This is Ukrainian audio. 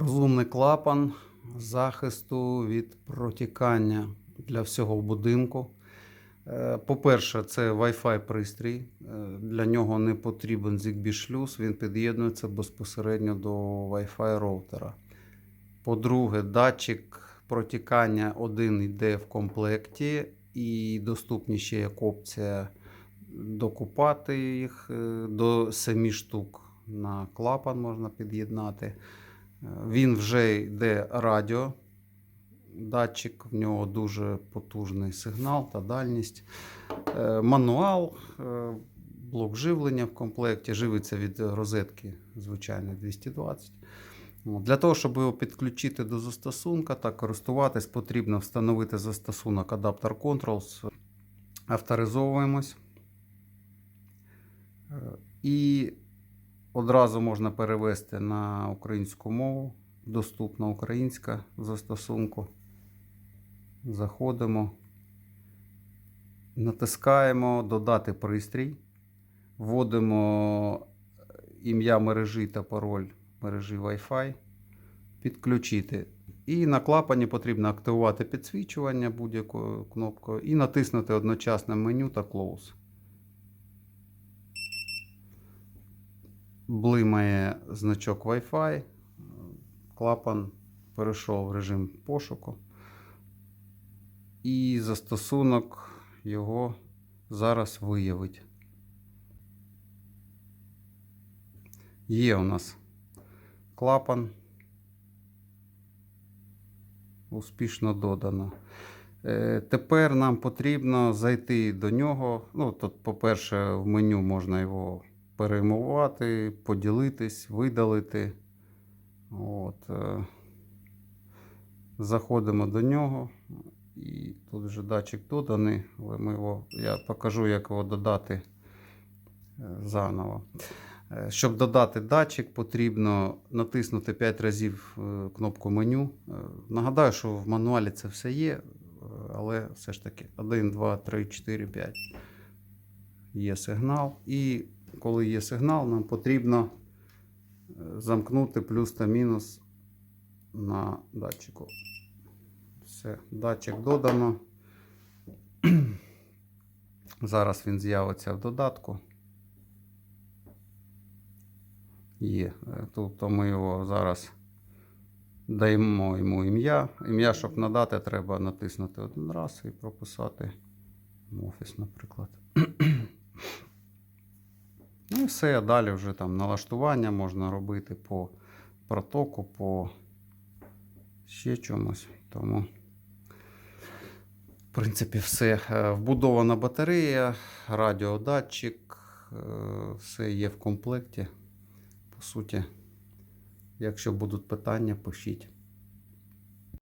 Розумний клапан захисту від протікання для всього будинку. Е, По-перше, це Wi-Fi пристрій. Е, Для нього не потрібен ZigBee шлюз, він під'єднується безпосередньо до Wi-Fi роутера. По-друге, датчик протікання один йде в комплекті, і доступні ще як опція докупати їх е, до 7 штук на клапан можна під'єднати. Він вже йде радіо. Датчик, в нього дуже потужний сигнал та дальність. Е, Мануал, е, блок живлення в комплекті, живиться від розетки звичайної 220. Для того, щоб його підключити до застосунка та користуватись, потрібно встановити застосунок Adapter Controls. Авторизовуємось. Е, І одразу можна перевести на українську мову. Доступна українська застосунку. Заходимо, натискаємо Додати пристрій, вводимо ім'я мережі та пароль мережі Wi-Fi, підключити. І на клапані потрібно активувати підсвічування будь-якою кнопкою і натиснути одночасно меню та Close. Блимає значок Wi-Fi. Клапан перейшов в режим пошуку. І застосунок його зараз виявить. Є у нас клапан. Успішно додано. Е, Тепер нам потрібно зайти до нього. Ну, тут, по-перше, в меню можна його перейменувати, поділитись, видалити. От. е, Заходимо до нього. І тут вже датчик доданий, ми його, я покажу, як його додати е, заново. Е, Щоб додати датчик, потрібно натиснути 5 разів кнопку меню. Нагадаю, що в мануалі це все є, але все ж таки 1, 2, 3, 4, 5 є сигнал. І коли є сигнал, нам потрібно е, замкнути плюс та мінус на датчику. Все, датчик додано. Зараз він з'явиться в додатку. Є. Е, Тобто ми його зараз даємо йому ім'я. Ім'я, щоб надати, треба натиснути один раз і прописати офіс, наприклад. Все, далі вже там налаштування можна робити по протоку, по ще чомусь. Тому, в принципі, все. Е, Вбудована батарея, радіодатчик, е, все є в комплекті. По суті, якщо будуть питання, пишіть.